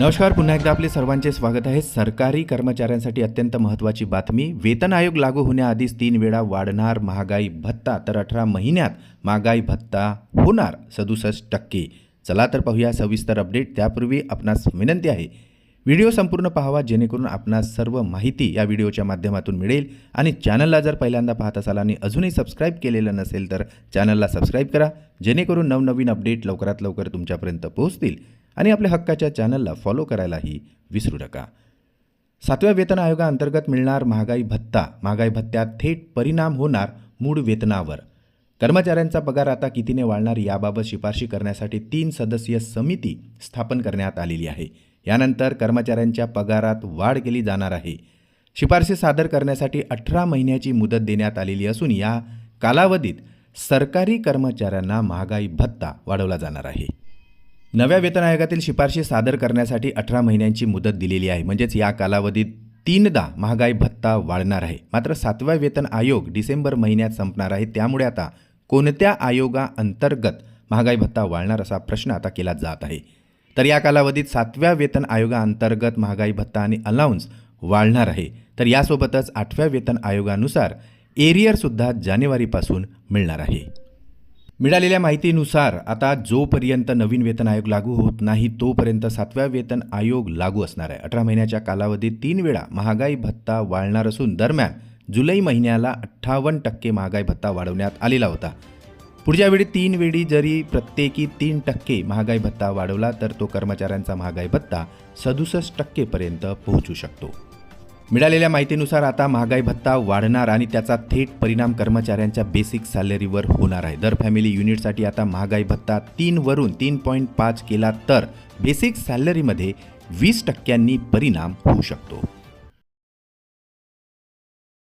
नमस्कार पुन्हा एकदा आपले सर्वांचे स्वागत आहे. सरकारी कर्मचाऱ्यांसाठी अत्यंत महत्त्वाची बातमी. वेतन आयोग लागू होण्याआधीच तीन वेळा वाढणार महागाई भत्ता तर अठरा महिन्यात महागाई भत्ता होणार सदुसष्ट टक्के. चला तर पाहूया सविस्तर अपडेट. त्यापूर्वी आपणास विनंती आहे व्हिडिओ संपूर्ण पाहावा जेणेकरून आपणास सर्व माहिती या व्हिडिओच्या माध्यमातून मिळेल. आणि चॅनलला जर पहिल्यांदा पाहत असाल आणि अजूनही सबस्क्राईब केलेलं नसेल तर चॅनलला सबस्क्राईब करा जेणेकरून नवनवीन अपडेट लवकरात लवकर तुमच्यापर्यंत पोहोचतील. आणि आपल्या हक्काच्या चॅनलला फॉलो करायलाही विसरू नका. सातव्या वेतन आयोगाअंतर्गत मिळणार महागाई भत्ता. महागाई भत्त्यात थेट परिणाम होणार मूळ वेतनावर. कर्मचाऱ्यांचा पगार आता कितीने वाढणार याबाबत शिफारशी करण्यासाठी तीन सदस्यीय समिती स्थापन करण्यात आलेली आहे. यानंतर कर्मचाऱ्यांच्या पगारात वाढ केली जाणार आहे. शिफारशी सादर करण्यासाठी अठरा महिन्याची मुदत देण्यात आलेली असून या कालावधीत सरकारी कर्मचाऱ्यांना महागाई भत्ता वाढवला जाणार आहे. नव्या वेतन आयोगातील शिफारशी सादर करण्यासाठी अठरा महिन्यांची मुदत दिलेली आहे. म्हणजेच या कालावधीत तीनदा महागाई भत्ता वाढणार आहे. मात्र सातवा वेतन आयोग डिसेंबर महिन्यात संपणार आहे. त्यामुळे आता कोणत्या आयोगाअंतर्गत महागाई भत्ता वाढणार असा प्रश्न आता केला जात आहे. तर या कालावधीत सातव्या वेतन आयोगाअंतर्गत महागाई भत्ता आणि अलाउन्स वाढणार आहे. तर यासोबतच आठव्या वेतन आयोगानुसार एरियरसुद्धा जानेवारीपासून मिळणार आहे. मिळालेल्या माहितीनुसार आता जोपर्यंत नवीन वेतन आयोग लागू होत नाही तोपर्यंत सातव्या वेतन आयोग लागू असणार आहे. अठरा महिन्याच्या कालावधीत तीन वेळा महागाई भत्ता वाढणार असून दरम्यान जुलै महिन्याला अठ्ठावन्न टक्के महागाई भत्ता वाढवण्यात आलेला होता. पुढच्या वेळी तीन वेळी जरी प्रत्येकी तीन टक्के महागाई भत्ता वाढवला तर तो कर्मचाऱ्यांचा महागाई भत्ता सदुसष्ट टक्केपर्यंत पोहोचू शकतो. मिळालेल्या माहितीनुसार आता महागाई भत्ता वाढणार आणि त्याचा थेट परिणाम कर्मचाऱ्यांच्या बेसिक सॅलरीवर होणार आहे. दर फॅमिली युनिटसाठी आता महागाई भत्ता तीनवरून तीन पॉईंट पाच केला तर बेसिक सॅलरीमध्ये वीस टक्क्यांनी परिणाम होऊ शकतो.